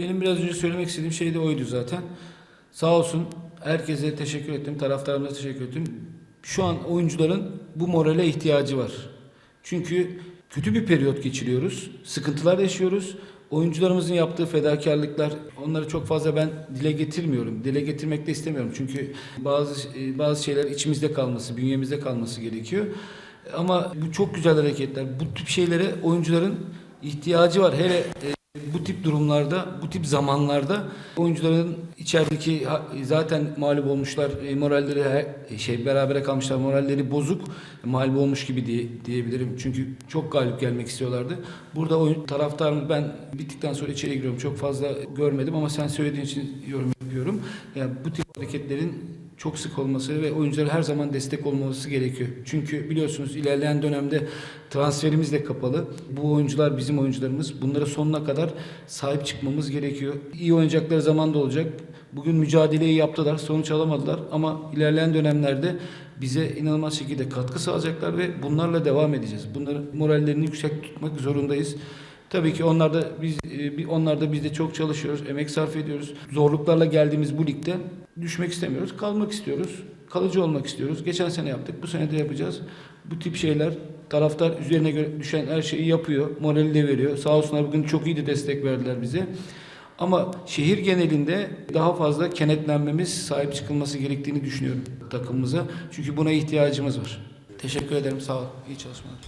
benim biraz önce söylemek istediğim şey de oydu zaten. Sağ olsun herkese teşekkür ettim, taraftarımıza teşekkür ettim. Şu an oyuncuların bu morale ihtiyacı var. Çünkü kötü bir periyot geçiriyoruz, sıkıntılar yaşıyoruz. Oyuncularımızın yaptığı fedakarlıklar, onları çok fazla ben dile getirmiyorum. Dile getirmek de istemiyorum. Çünkü bazı e, bazı şeyler içimizde kalması, bünyemizde kalması gerekiyor. Ama bu çok güzel hareketler. Bu tip şeylere oyuncuların ihtiyacı var. Hele e, bu tip durumlarda, bu tip zamanlarda oyuncuların içerideki zaten mağlup olmuşlar, e, moralleri şey berabere kalmışlar, moralleri bozuk, mağlup olmuş gibi diye, diyebilirim. Çünkü çok galip gelmek istiyorlardı. Burada oyun taraftarım ben bittikten sonra içeri giriyorum. Çok fazla görmedim ama sen söylediğin için yorum yapıyorum. Yani bu tip hareketlerin çok sık olması ve oyunculara her zaman destek olması gerekiyor. Çünkü biliyorsunuz ilerleyen dönemde transferimiz de kapalı. Bu oyuncular bizim oyuncularımız. Bunlara sonuna kadar sahip çıkmamız gerekiyor. İyi oynayacakları zaman da olacak. Bugün mücadeleyi yaptılar, sonuç alamadılar ama ilerleyen dönemlerde bize inanılmaz şekilde katkı sağlayacaklar ve bunlarla devam edeceğiz. Bunların morallerini yüksek tutmak zorundayız. Tabii ki onlar da biz e, onlar da biz de çok çalışıyoruz, emek sarf ediyoruz. Zorluklarla geldiğimiz bu ligde düşmek istemiyoruz, kalmak istiyoruz. Kalıcı olmak istiyoruz. Geçen sene yaptık, bu sene de yapacağız. Bu tip şeyler taraftar üzerine göre düşen her şeyi yapıyor, morali de veriyor. Sağ olsunlar bugün çok iyi de destek verdiler bize. Ama şehir genelinde daha fazla kenetlenmemiz, sahip çıkılması gerektiğini düşünüyorum takımımıza. Çünkü buna ihtiyacımız var. Teşekkür ederim, sağ ol. İyi çalışmalar.